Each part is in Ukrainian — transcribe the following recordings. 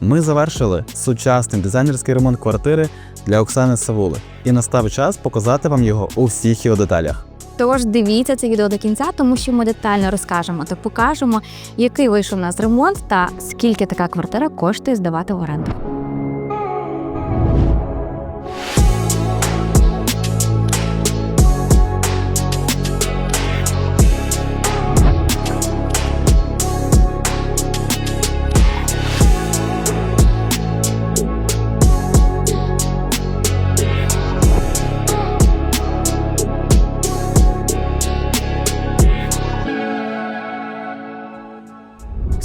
Ми завершили сучасний дизайнерський ремонт квартири для Оксани Савули, і настав час показати вам його у всіх його деталях. Тож дивіться це відео до кінця, тому що ми детально розкажемо та покажемо, який вийшов у нас ремонт та скільки така квартира коштує здавати в оренду.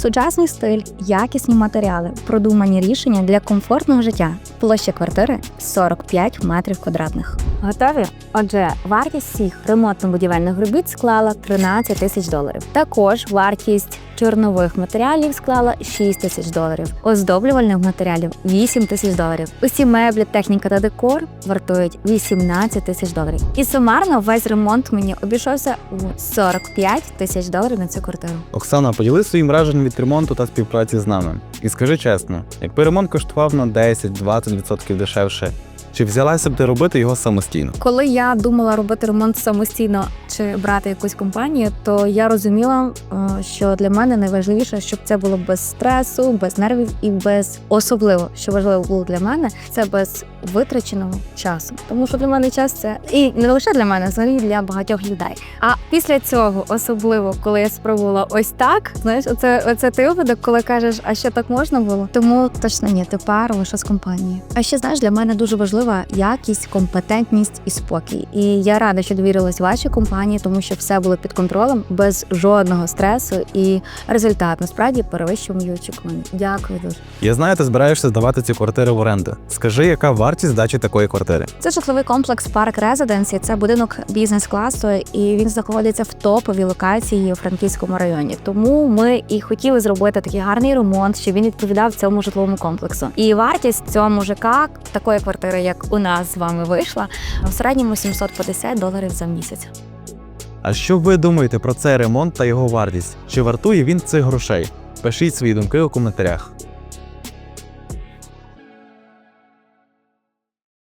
Сучасний стиль, якісні матеріали, продумані рішення для комфортного життя. Площа квартири 45 метрів квадратних. Готові? Отже, вартість всіх ремонтно-будівельних робіт склала 13 тисяч доларів. Також вартість чорнових матеріалів склала 6 тисяч доларів, оздоблювальних матеріалів 8 тисяч доларів. Усі меблі, техніка та декор вартують 18 тисяч доларів. І сумарно весь ремонт мені обійшовся у 45 тисяч доларів на цю квартиру. Оксана, поділись своїм враженням від ремонту та співпраці з нами. І скажи чесно, якби ремонт коштував на 10-20% дешевше, чи взялася б ти робити його самостійно? Коли я думала робити ремонт самостійно чи брати якусь компанію, то я розуміла, е, що для мене найважливіше, щоб це було без стресу, без нервів і без особливо, що важливо було для мене, це без витраченого часу. Тому що для мене час це і не лише для мене, взагалі для багатьох людей. А після цього, особливо, коли я спробувала ось так, знаєш, оце, оце ти випадок, коли кажеш, а ще так можна було. Тому точно ні, тепер лише з компанією. А ще знаєш, для мене дуже важлива якість, компетентність і спокій. І я рада, що довірилась вашій компанії, тому що все було під контролем, без жодного стресу, і результат насправді перевищив мої очікування. Дякую дуже. Я знаю, ти збираєшся здавати ці квартири в оренду. Скажи, яка вартість здачі такої квартири? Це житловий комплекс Парк Резиденсі. Це будинок бізнес-класу, і він знаходиться в топовій локації у Франківському районі. Тому ми і хотіли зробити такий гарний ремонт, щоб він відповідав цьому житловому комплексу. І вартість цього ЖК, такої квартири, як у нас з вами вийшла, в середньому 750 доларів за місяць. А що ви думаєте про цей ремонт та його вартість? Чи вартує він цих грошей? Пишіть свої думки у коментарях.